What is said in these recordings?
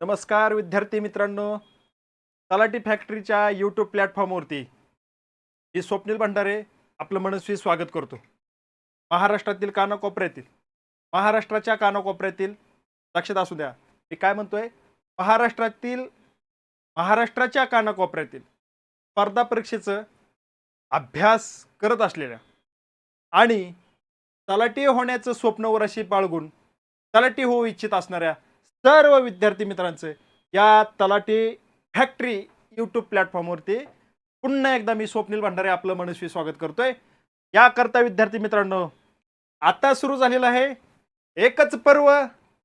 नमस्कार विद्यार्थी मित्रांनो तलाटी फॅक्टरीच्या यूट्यूब प्लॅटफॉर्मवरती मी स्वप्नील भंडारे आपलं मनस्वी स्वागत करतो. महाराष्ट्रातील कानाकोपऱ्यातील महाराष्ट्राच्या कानाकोपऱ्यातील लक्षात असू द्या मी काय म्हणतोय? महाराष्ट्रातील महाराष्ट्राच्या कानाकोपऱ्यातील स्पर्धा परीक्षेचं अभ्यास करत असलेल्या आणि तलाटी होण्याचं स्वप्न वराशी बाळगून तलाटी होऊ इच्छित असणाऱ्या सर्व विद्यार्थी मित्रांचं या तलाठी फॅक्टरी यूट्यूब प्लॅटफॉर्मवरती पुन्हा एकदा मी स्वप्नील भंडारे आपलं मनस्वी स्वागत करतोय. याकरता विद्यार्थी मित्रांनो आता सुरू झालेलं आहे एकच पर्व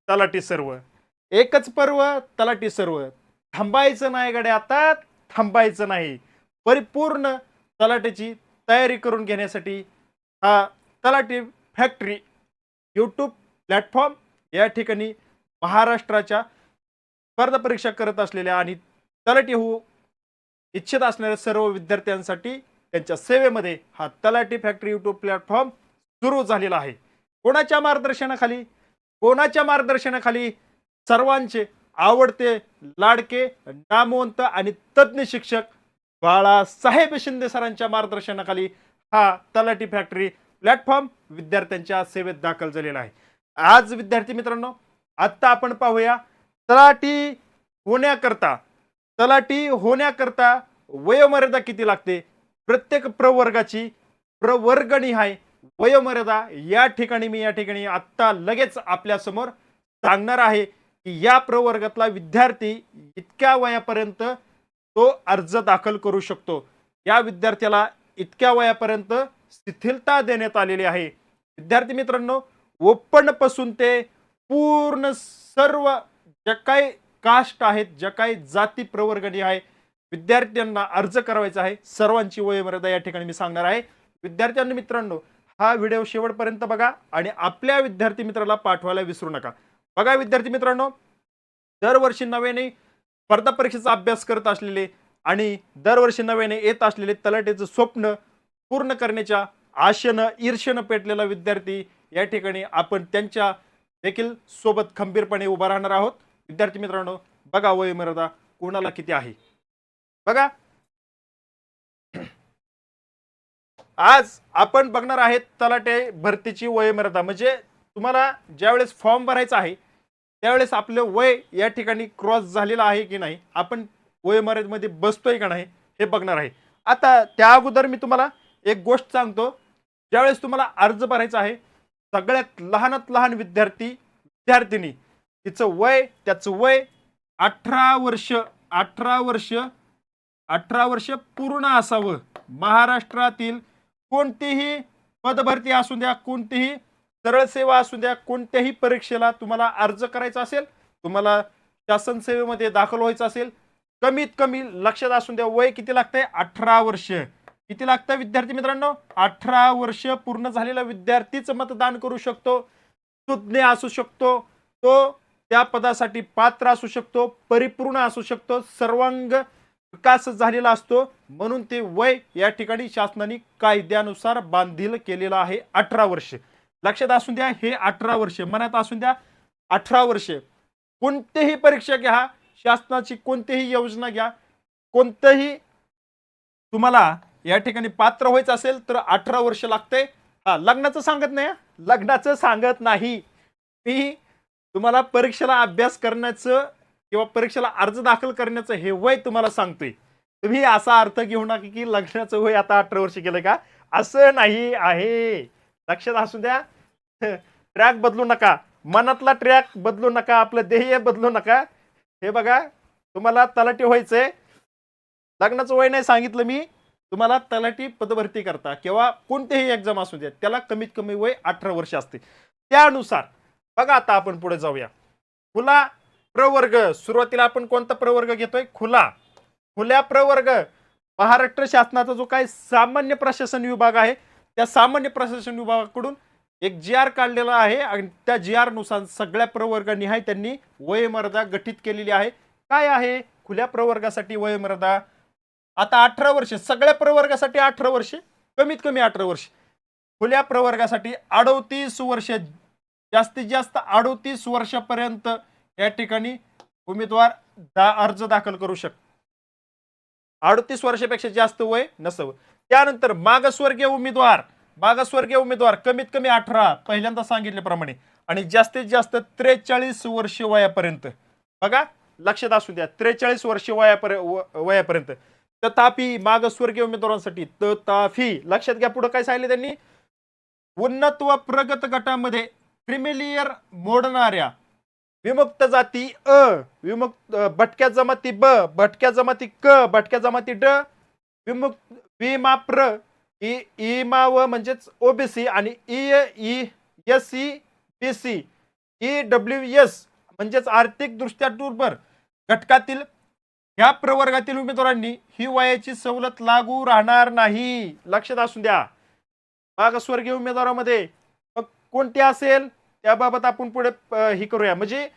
तलाठी सर्व. एकच पर्व तलाठी सर्व. थांबायचं नाही गडे आता थांबायचं नाही. परिपूर्ण तलाठीची तयारी करून घेण्यासाठी हा तलाठी फॅक्टरी यूट्यूब प्लॅटफॉर्म या ठिकाणी महाराष्ट्राच्या स्पर्धा परीक्षा करत असलेल्या आणि तलाठी होऊ इच्छित असणाऱ्या सर्व विद्यार्थ्यांसाठी त्यांच्या सेवेमध्ये हा तलाठी फॅक्टरी यूट्यूब प्लॅटफॉर्म सुरू झालेला आहे. कोणाच्या मार्गदर्शनाखाली? कोणाच्या मार्गदर्शनाखाली? सर्वांचे आवडते लाडके नामवंत आणि तज्ज्ञ शिक्षक बाळासाहेब शिंदे सरांच्या मार्गदर्शनाखाली हा तलाठी फॅक्टरी प्लॅटफॉर्म विद्यार्थ्यांच्या सेवेत दाखल झालेला आहे. आज विद्यार्थी मित्रांनो आत्ता आपण पाहूया. तलाठी होण्याकरता तलाठी होण्याकरता वयोमर्यादा किती लागते? प्रत्येक प्रवर्गाची प्रवर्गणी आहे वयोमर्यादा या ठिकाणी मी या ठिकाणी आत्ता लगेच आपल्यासमोर सांगणार आहे की या प्रवर्गातला विद्यार्थी इतक्या वयापर्यंत तो अर्ज दाखल करू शकतो. या विद्यार्थ्याला इतक्या वयापर्यंत शिथिलता देण्यात आलेली आहे. विद्यार्थी मित्रांनो ओपनपासून ते पूर्ण सर्व ज्या काही कास्ट आहेत ज्या काही जाती प्रवर्गणी आहे विद्यार्थ्यांना अर्ज करायचा आहे सर्वांची वयोमर्यादा या ठिकाणी मी सांगणार आहे. विद्यार्थ्यांनी मित्रांनो हा व्हिडिओ शेवटपर्यंत बघा आणि आपल्या विद्यार्थी मित्राला पाठवायला विसरू नका. बघा विद्यार्थी मित्रांनो दरवर्षी नव्याने स्पर्धा परीक्षेचा अभ्यास करत असलेले आणि दरवर्षी नव्याने येत असलेले तलाटेचं स्वप्न पूर्ण करण्याच्या आशेनं ईर्षेनं पेटलेला विद्यार्थी या ठिकाणी आपण त्यांच्या देखील सोबत खंबीरपणे उभा राहणार आहोत. विद्यार्थी मित्रांनो बघा वयोमर्यादा कोणाला किती आहे. बघा. आज आपण बघणार आहेत तलाटे भरतीची वयोमर्यादा. म्हणजे तुम्हाला ज्यावेळेस फॉर्म भरायचा आहे त्यावेळेस आपलं वय या ठिकाणी क्रॉस झालेलं आहे की नाही आपण वयोमर्यादेमध्ये बसतोय का नाही हे बघणार आहे. आता त्या अगोदर मी तुम्हाला एक गोष्ट सांगतो. ज्यावेळेस तुम्हाला अर्ज भरायचा आहे सगळ्यात लहानात लहान विद्यार्थी विद्यार्थिनी तिचं वय त्याचं वय अठरा वर्ष अठरा वर्ष अठरा वर्ष पूर्ण असावं. महाराष्ट्रातील कोणतीही पदभरती असू द्या कोणतीही सरळ सेवा असू द्या कोणत्याही परीक्षेला तुम्हाला अर्ज करायचा असेल तुम्हाला शासन सेवेमध्ये दाखल व्हायचं असेल कमीत कमी लक्षात असून द्या वय किती लागतंय? अठरा वर्ष. किती लागतं विद्यार्थी मित्रांनो? अठरा वर्ष पूर्ण झालेला विद्यार्थीच मतदान करू शकतो. सुज्ञ असू शकतो. तो त्या पदासाठी पात्र असू शकतो परिपूर्ण असू शकतो सर्वांग विकास झालेला असतो. म्हणून ते वय या ठिकाणी शासनाने कायद्यानुसार बांधील केलेलं आहे अठरा वर्ष. लक्षात असून द्या हे अठरा वर्ष. मनात असून द्या अठरा वर्ष. कोणतेही परीक्षा घ्या शासनाची कोणतीही योजना घ्या कोणतंही तुम्हाला या ठिकाणी पात्र व्हायचं असेल तर अठरा वर्ष लागते. हा लग्नाचं सांगत नाही लग्नाचं सांगत नाही. मी तुम्हाला परीक्षेला अभ्यास करण्याचं किंवा परीक्षेला अर्ज दाखल करण्याचं हे वय तुम्हाला सांगतोय. तुम्ही असा अर्थ घेऊ नका की लग्नाचं वय आता अठरा वर्ष केलं का? असं नाही आहे. लक्षात असू द्या. ट्रॅक बदलू नका. मनातला ट्रॅक बदलू नका. आपलं ध्येय बदलू नका. हे बघा तुम्हाला तलाठी व्हायचंय. लग्नाचं वय नाही सांगितलं मी. तुम्हाला तलाठी पदभरती करता किंवा कोणतेही एक्झाम असू द्या त्याला कमीत कमी वय अठरा वर्ष असते. त्यानुसार बघा आता आपण पुढे जाऊया. खुला प्रवर्ग सुरुवातीला आपण कोणता प्रवर्ग घेतोय? खुला. खुल्या प्रवर्ग महाराष्ट्र शासनाचा जो काही सामान्य प्रशासन विभाग आहे त्या सामान्य प्रशासन विभागाकडून एक जी आर काढलेला आहे आणि त्या जी आरनुसार सगळ्या प्रवर्गानिहाय त्यांनी वयमर्यादा गठीत केलेली आहे. काय आहे? खुल्या प्रवर्गासाठी वयमर्यादा आता अठरा वर्ष सगळ्या प्रवर्गासाठी अठरा वर्ष कमीत कमी अठरा वर्ष. खुल्या प्रवर्गासाठी अडोतीस वर्ष जास्तीत जास्त अडोतीस वर्षापर्यंत या ठिकाणी उमेदवार दा अर्ज दाखल करू शक अडतीस वर्षापेक्षा जास्त वय नसावं. त्यानंतर मागासवर्गीय उमेदवार मागासवर्गीय उमेदवार कमीत कमी अठरा पहिल्यांदा सांगितल्याप्रमाणे. आणि जास्तीत जास्त त्रेचाळीस वर्ष वयापर्यंत. बघा लक्षात असू द्या त्रेचाळीस वर्ष वयापर्यंत वयापर्यंत. तथापि मागासवर्गीय उमेदवारांसाठी तथापि लक्षात घ्या पुढे काय सांगितलं त्यांनी. उन्नत व प्रगत गटामध्ये क्रिमिलियर मोडणाऱ्या विमुक्त जाती अ विमुक्त भटक्या जमाती ब भटक्या जमाती क भटक्या जमाती ड विमुक्त विमाप्र इ इमा व म्हणजेच ओबीसी आणि E E S C B C E W S म्हणजेच आर्थिकदृष्ट्या दुर्बल घटकातील या प्रवर्गातील उमेदवारांनी ही वयाची सवलत लागू राहणार नाही. लक्षात असू द्या. मागासवर्गीय उमेदवारामध्ये मग कोणती असेल? त्याबाबत आपण पुढे हे करूया. म्हणजे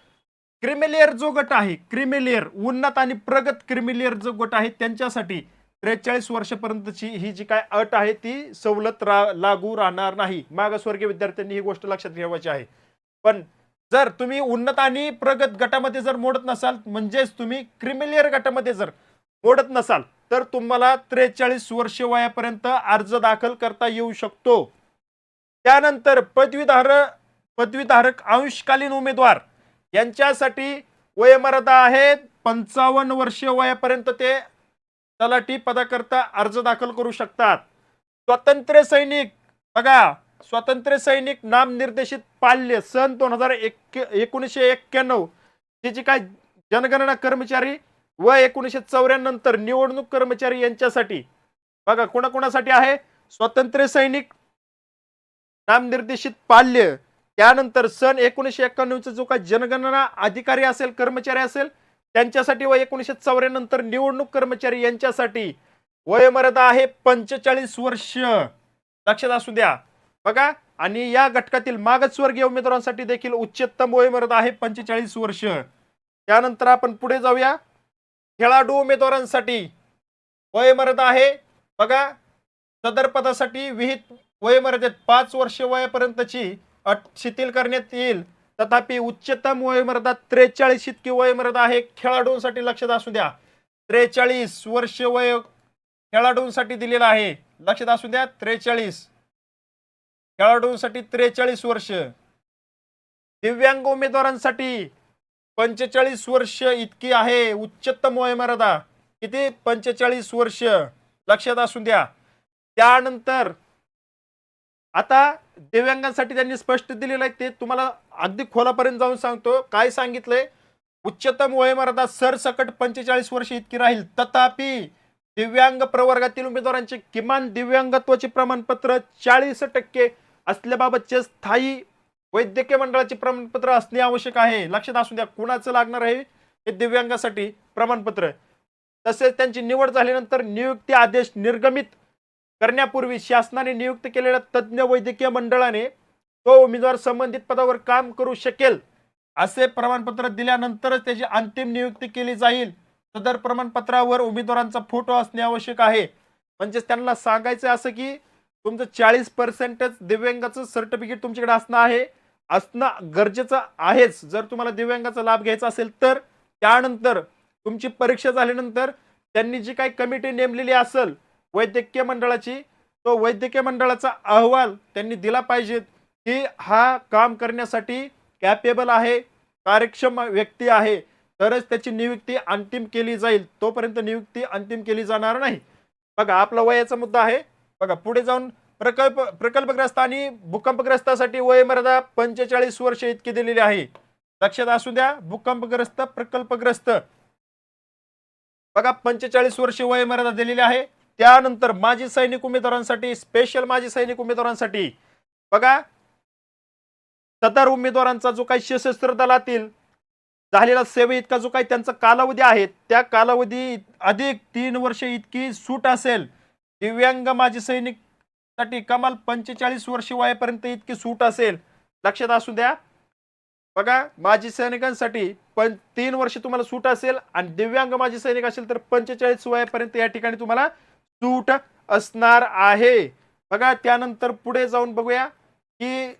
क्रिमिलियर जो गट आहे क्रिमिलियर उन्नत आणि प्रगत क्रिमिलियर जो गट आहे त्यांच्यासाठी त्रेचाळीस वर्षापर्यंतची ही जी काय अट आहे ती सवलत रा लागू राहणार नाही. मागासवर्गीय विद्यार्थ्यांनी ही गोष्ट लक्षात ठेवायची आहे. पण जर तुम्ही उन्नत आणि प्रगत गटामध्ये जर मोडत नसाल म्हणजेच तुम्ही क्रिमिलियर गटामध्ये जर मोडत नसाल तर तुम्हाला त्रेचाळीस वर्ष वयापर्यंत अर्ज दाखल करता येऊ शकतो. त्यानंतर पदवीधारक पदवीधारक अंशकालीन उमेदवार यांच्यासाठी वयमर्यादा आहे पंचावन्न वर्ष वयापर्यंत ते तलाठी पदाकरता अर्ज दाखल करू शकतात. स्वातंत्र्य सैनिक बघा स्वातंत्र्य सैनिक नामनिर्देशित पाल्य सन दोन हजार एक एकोणीसशे एक्क्याण्णव त्याची काय जनगणना कर्मचारी व एकोणीसशे चौऱ्याण्णव नंतर निवडणूक कर्मचारी यांच्यासाठी. बघा कोणाकोणासाठी आहे? स्वातंत्र्य सैनिक नामनिर्देशित पाल्य. त्यानंतर सन एकोणीसशे एक्क्याण्णवचा जो काय जनगणना अधिकारी असेल कर्मचारी असेल त्यांच्यासाठी व एकोणीसशे चौऱ्याण्णव नंतर निवडणूक कर्मचारी यांच्यासाठी वयमर्यादा आहे पंचेचाळीस वर्ष. लक्षात असू द्या. बघा आणि या घटकातील मागासवर्गीय उमेदवारांसाठी देखील उच्चतम वयोमर्यादा आहे पंचेचाळीस वर्ष. त्यानंतर आपण पुढे जाऊया. खेळाडू उमेदवारांसाठी वयोमर्यादा आहे. बघा सदर पदासाठी विहित वयोमर्यादेत पाच वर्ष वयापर्यंतची अट शिथिल करण्यात येईल. तथापि उच्चतम वयोमर्यादा त्रेचाळीस इतकी वयोमर्यादा आहे. खेळाडूंसाठी लक्षात असू द्या. त्रेचाळीस वर्ष वय खेळाडूंसाठी दिलेलं आहे. लक्षात असू द्या त्रेचाळीस. खेळाडूंसाठी त्रेचाळीस वर्ष दिव्यांग उमेदवारांसाठी पंचेचाळीस वर्ष इतकी आहे. उच्चतम वयमर्यादा किती? पंचेचाळीस वर्ष. लक्षात असू द्या. त्यानंतर आता दिव्यांगांसाठी त्यांनी स्पष्ट दिलेलं आहे ते तुम्हाला अगदी खोलापर्यंत जाऊन सांगतो. काय सांगितलंय? उच्चतम वयमर्यादा सरसकट पंचेचाळीस वर्ष इतकी राहील. तथापि दिव्यांग प्रवर्गातील उमेदवारांचे किमान दिव्यांगत्वाचे प्रमाणपत्र चाळीस टक्के असल्याबाबतचे स्थायी वैद्यकीय मंडळाचे प्रमाणपत्र असणे आवश्यक आहे. लक्षात असू द्या कुणाचं लागणार आहे हे दिव्यांगासाठी प्रमाणपत्र. तसेच त्यांची निवड झाल्यानंतर नियुक्ती आदेश निर्गमित करण्यापूर्वी शासनाने नियुक्त केलेल्या तज्ज्ञ वैद्यकीय मंडळाने तो उमेदवार संबंधित पदावर काम करू शकेल असे प्रमाणपत्र दिल्यानंतरच त्याची अंतिम नियुक्ती केली जाईल. सदर प्रमाणपत्रावर उमेदवारांचा फोटो असणे आवश्यक आहे. म्हणजेच त्यांना सांगायचं असं की तुमचं चाळीस पर्सेंटच दिव्यांगाचं सर्टिफिकेट तुमच्याकडे असणं आहे असणं गरजेचं आहेच. जर तुम्हाला दिव्यांगाचा लाभ घ्यायचा असेल तर त्यानंतर तुमची परीक्षा झाल्यानंतर त्यांनी जी काही कमिटी नेमलेली असेल वैद्यकीय मंडळाची तो वैद्यकीय मंडळाचा अहवाल त्यांनी दिला पाहिजे की हा काम करण्यासाठी कॅपेबल आहे कार्यक्षम व्यक्ती आहे तरच त्याची नियुक्ती अंतिम केली जाईल. तोपर्यंत नियुक्ती अंतिम केली जाणार नाही. बघा आपला वयाचा मुद्दा आहे बघा पुढे जाऊन प्रकल्प प्रकल्पग्रस्त आणि भूकंपग्रस्तासाठी वयमर्यादा पंचेचाळीस वर्ष इतकी दिलेली आहे. लक्षात असू द्या भूकंपग्रस्त प्रकल्पग्रस्त. बघा पंचेचाळीस वर्ष वयमर्यादा दिलेली आहे. त्यानंतर माजी सैनिक उमेदवारांसाठी स्पेशल माजी सैनिक उमेदवारांसाठी बघा सदर उमेदवारांचा जो काही सशस्त्र दलातील झालेला सेवे इतका जो काही त्यांचा कालावधी आहे त्या कालावधी अधिक तीन वर्ष इतकी सूट असेल. दिव्यांग माजी सैनिकसाठी कमाल पंचेचाळीस वर्ष वयापर्यंत इतकी सूट असेल. लक्षात असू द्या. बघा माजी सैनिकांसाठी पण तीन वर्ष तुम्हाला सूट असेल आणि दिव्यांग माजी सैनिक असेल तर पंचेचाळीस वयापर्यंत या ठिकाणी तुम्हाला सूट असणार आहे. बघा त्यानंतर पुढे जाऊन बघूया की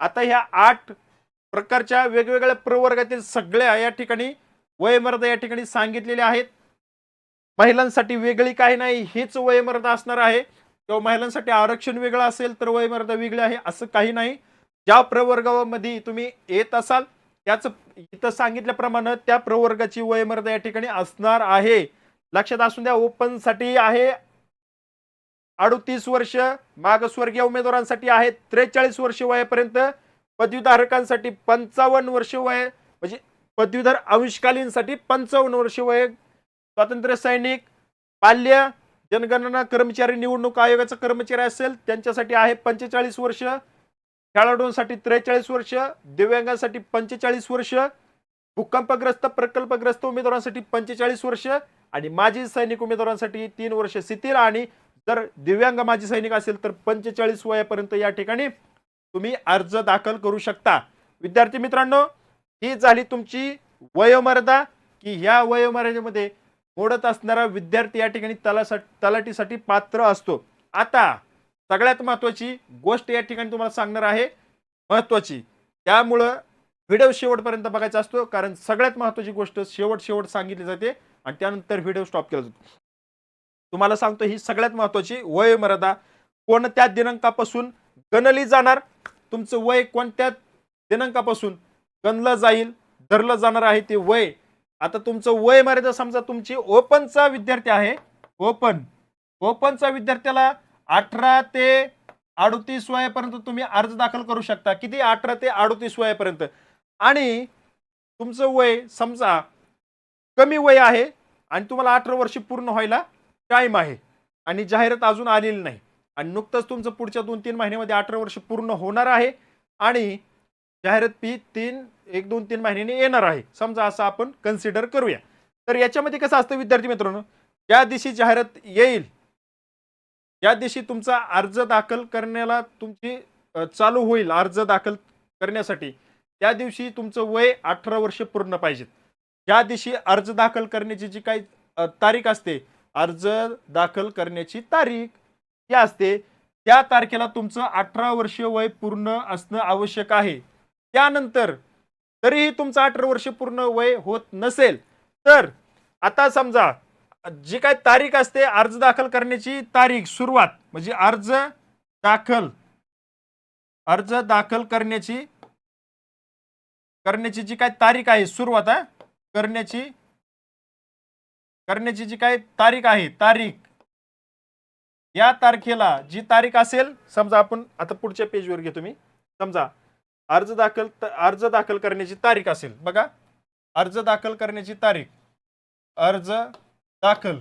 आता ह्या आठ प्रकारच्या वेगवेगळ्या प्रवर्गातील सगळ्या या ठिकाणी वयमर्यादा या ठिकाणी सांगितलेल्या आहेत. महिलांसाठी वेगळी काही नाही हीच वयमर्यादा असणार आहे. किंवा महिलांसाठी आरक्षण वेगळं असेल तर वयमर्यादा वेगळी आहे असं काही नाही. ज्या प्रवर्गामध्ये तुम्ही येत असाल त्याच इथं सांगितल्याप्रमाणे त्या प्रवर्गाची वयमर्यादा या ठिकाणी असणार आहे. लक्षात असून द्या ओपनसाठी आहे. अडतीस वर्ष मागासवर्गीय उमेदवारांसाठी आहे त्रेचाळीस वर्ष वयापर्यंत पदवीधारकांसाठी पंचावन्न वर्ष वय म्हणजे पदवीधर अंशकालीनसाठी पंचावन्न वर्ष वय स्वातंत्र्य सैनिक बाल्य जनगणना कर्मचारी निवडणूक आयोगाचा कर्मचारी असेल त्यांच्यासाठी आहे पंचेचाळीस वर्ष खेळाडूंसाठी त्रेचाळीस वर्ष दिव्यांगांसाठी पंचेचाळीस वर्ष भूकंपग्रस्त प्रकल्पग्रस्त उमेदवारांसाठी पंचेचाळीस वर्ष आणि माजी सैनिक उमेदवारांसाठी तीन वर्ष शिथिल आणि जर दिव्यांग माजी सैनिक असेल तर पंचेचाळीस वयापर्यंत या ठिकाणी तुम्ही अर्ज दाखल करू शकता. विद्यार्थी मित्रांनो ही झाली तुमची वयोमर्यादा. की ह्या वयोमर्यादेमध्ये मोडत असणारा विद्यार्थी या ठिकाणी तलासा तलाठीसाठी पात्र असतो. आता सगळ्यात महत्त्वाची गोष्ट या ठिकाणी तुम्हाला सांगणार आहे. महत्त्वाची. त्यामुळं व्हिडिओ शेवटपर्यंत बघायचा असतो कारण सगळ्यात महत्त्वाची गोष्ट शेवट शेवट सांगितली जाते आणि त्यानंतर व्हिडिओ स्टॉप केला जातो. तुम्हाला सांगतो ही सगळ्यात महत्त्वाची वयोमर्यादा कोणत्या दिनांकापासून गणली जाणार? तुमचं वय कोणत्या दिनांकापासून? गणलं जाईल धरलं जाणार आहे ते वय. आता तुमचं वय मर्यादा समजा तुमची ओपनचा विद्यार्थी आहे ओपन ओपनचा विद्यार्थ्याला अठरा ते अडतीस वयापर्यंत तुम्ही अर्ज दाखल करू शकता. किती? अठरा ते अडतीस वयापर्यंत. आणि तुमचं वय समजा कमी वय आहे आणि तुम्हाला अठरा वर्ष पूर्ण व्हायला टाईम आहे आणि जाहिरात अजून आलेली नाही. आणि नुकतंच तुमचं पुढच्या दोन तीन महिन्यामध्ये अठरा वर्ष पूर्ण होणार आहे आणि जाहिरात फी तीन एक दोन तीन महिन्याने येणार आहे. समजा असं आपण कन्सिडर करूया. तर याच्यामध्ये कसं असतं विद्यार्थी मित्रांनो? ज्या दिवशी जाहिरात येईल. या दिवशी तुमचा अर्ज दाखल करण्याला तुमची चालू होईल अर्ज दाखल करण्यासाठी. त्या दिवशी तुमचं वय अठरा वर्ष पूर्ण पाहिजेत ज्या दिवशी अर्ज दाखल करण्याची जी काही तारीख असते अर्ज दाखल करण्याची तारीख जी असते त्या तारखेला तुमचं अठरा वर्ष वय पूर्ण असणं आवश्यक आहे. त्यानंतर तरीही तुमचं अठरा वर्ष पूर्ण वय होत नसेल तर आता समजा जी काय तारीख असते अर्ज दाखल करण्याची तारीख सुरुवात म्हणजे अर्ज दाखल अर्ज दाखल करण्याची करण्याची जी काय तारीख आहे सुरुवात करण्याची करण्याची जी काय तारीख आहे तारीख या तारखेला जी तारीख असेल समजा आपण आता पुढच्या पेजवर घेतो मी समजा अर्ज दाखल अर्ज दाखल करण्याची तारीख असेल बघा. अर्ज दाखल करण्याची तारीख. अर्ज दाखल.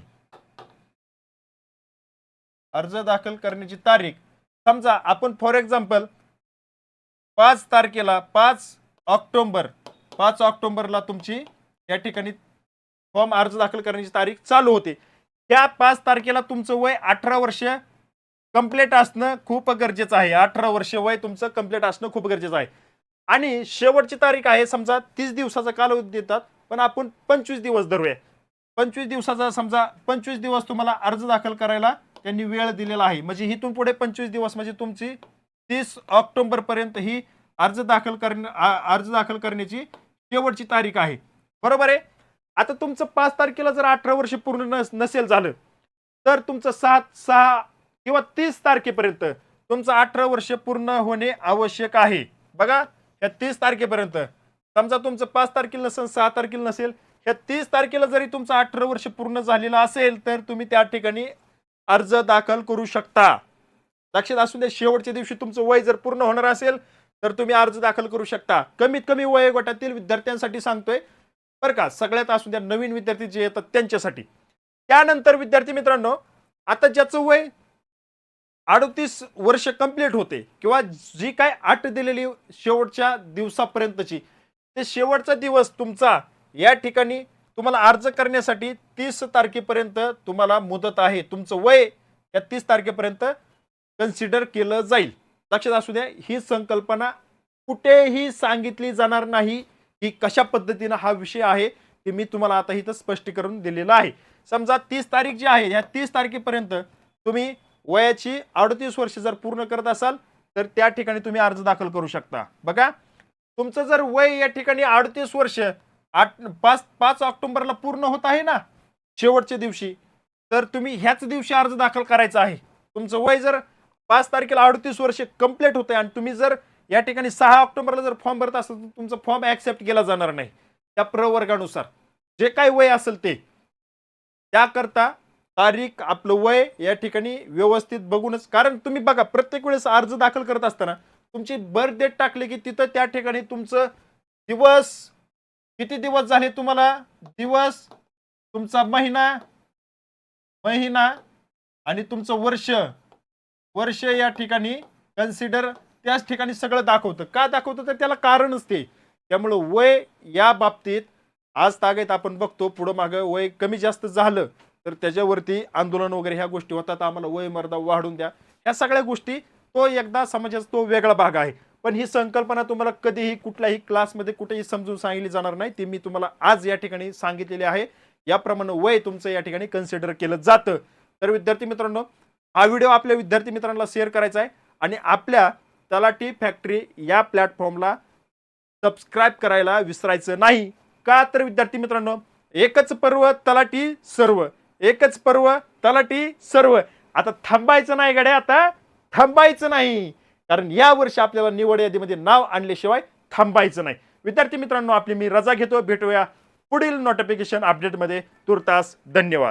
अर्ज दाखल करण्याची तारीख. समजा आपण फॉर एक्झाम्पल पाच तारखेला पाच ऑक्टोंबर पाच ऑक्टोंबरला तुमची या ठिकाणी फॉर्म अर्ज दाखल करण्याची तारीख चालू होते. त्या पाच तारखेला तुमचं वय अठरा वर्ष कंप्लीट असणं खूप गरजेचं आहे. अठरा वर्ष वय तुमचं कंप्लीट असणं खूप गरजेचं आहे. आणि शेवटची तारीख आहे समजा तीस दिवसाचा कालावधी देतात पण आपण पंचवीस दिवस धरूया. पंचवीस दिवसाचा समजा पंचवीस दिवस तुम्हाला अर्ज दाखल करायला त्यांनी वेळ दिलेला आहे. म्हणजे इथून पुढे पंचवीस दिवस म्हणजे तुमची तीस ऑक्टोबर पर्यंत ही अर्ज दाखल करण्या अर्ज दाखल करण्याची शेवटची तारीख आहे. बरोबर आहे? आता तुमचं पाच तारखेला जर अठरा वर्ष पूर्ण नस नसेल झालं तर तुमचं सात सहा किंवा तीस तारखेपर्यंत तुमचं अठरा वर्ष पूर्ण होणे आवश्यक आहे. बघा ह्या तीस तारखेपर्यंत. समजा तुमचं पाच तारखेला नसेल सहा तारखेला नसेल ह्या तीस तारखेला जरी तुमचं अठरा वर्ष पूर्ण झालेलं असेल तर तुम्ही त्या ठिकाणी अर्ज दाखल करू शकता. लक्षात असू द्या शेवटच्या दिवशी तुमचं वय जर पूर्ण होणार असेल तर तुम्ही अर्ज दाखल करू शकता. कमीत कमी वयोगटातील विद्यार्थ्यांसाठी सांगतोय बरं का सगळ्यात असू द्या नवीन विद्यार्थी जे येतात त्यांच्यासाठी. त्यानंतर विद्यार्थी मित्रांनो आता ज्याचं वय अडतीस वर्ष कंप्लीट होते किंवा जी काय अट दिलेली शेवटच्या दिवसापर्यंतची ते शेवटचा दिवस तुमचा या ठिकाणी तुम्हाला अर्ज करण्यासाठी तीस तारखेपर्यंत तुम्हाला मुदत आहे. तुमचं वय या तीस तारखेपर्यंत कन्सिडर केलं जाईल. लक्षात असू द्या ही संकल्पना कुठेही सांगितली जाणार नाही की कशा पद्धतीनं हा विषय आहे ते मी तुम्हाला आता इथं स्पष्टीकरण दिलेलं आहे. समजा तीस तारीख जी आहे ह्या तीस तारखेपर्यंत तुम्ही वयाची अडतीस वर्ष जर पूर्ण करत असाल तर त्या ठिकाणी तुम्ही अर्ज दाखल करू शकता. बघा तुमचं जर वय या ठिकाणी अडतीस वर्ष आठ पाच पाच ऑक्टोबरला पूर्ण होत आहे ना शेवटच्या दिवशी तर तुम्ही ह्याच दिवशी अर्ज दाखल करायचा आहे. तुमचं वय जर पाच तारखेला अडतीस वर्ष कंप्लीट होतं आणि तुम्ही जर या ठिकाणी सहा ऑक्टोबरला जर फॉर्म भरत असाल तर तुमचा फॉर्म ऍक्सेप्ट केला जाणार नाही. त्या प्रवर्गानुसार. जे काही वय असेल ते. त्याकरता तारीख आपलं वय या ठिकाणी व्यवस्थित बघूनच कारण तुम्ही बघा प्रत्येक वेळेस अर्ज दाखल करत असताना तुमची बर्थ डेट टाकली की तिथं त्या ठिकाणी तुमचं दिवस किती दिवस झाले तुम्हाला? दिवस तुमचा महिना महिना आणि तुमचं वर्ष. वर्ष या ठिकाणी कन्सिडर त्याच ठिकाणी सगळं दाखवतं. का दाखवतं? तर त्याला कारणच ते. त्यामुळं वय या बाबतीत आज तागेत आपण बघतो पुढं मागं वय कमी जास्त झालं तर त्याच्यावरती आंदोलन वगैरे ह्या गोष्टी होतात. आम्हाला वय मर्यादा वाढून द्या. ह्या सगळ्या गोष्टी तो एकदा समाजाचा तो वेगळा भाग आहे. पण ही संकल्पना तुम्हाला कधीही कुठल्याही क्लासमध्ये कुठेही समजून सांगितली जाणार नाही. ती मी तुम्हाला आज या ठिकाणी सांगितलेली आहे. याप्रमाणे वय तुमचं या ठिकाणी कन्सिडर केलं जातं. तर विद्यार्थी मित्रांनो हा व्हिडिओ आपल्या विद्यार्थी मित्रांना शेअर करायचा आहे आणि आपल्या तलाठी फॅक्टरी या प्लॅटफॉर्मला सबस्क्राईब करायला विसरायचं नाही. का तर विद्यार्थी मित्रांनो एकच पर्व तलाठी सर्व. एकच पर्व तलाठी सर्व. आता थांबायचं नाही गड्या आता थांबायचं नाही. कारण या वर्षी आपल्याला निवड यादीमध्ये नाव आणल्याशिवाय थांबायचं नाही. विद्यार्थी मित्रांनो आपली मी रजा घेतो. भेटूया पुढील नोटिफिकेशन अपडेटमध्ये तुर्तास धन्यवाद.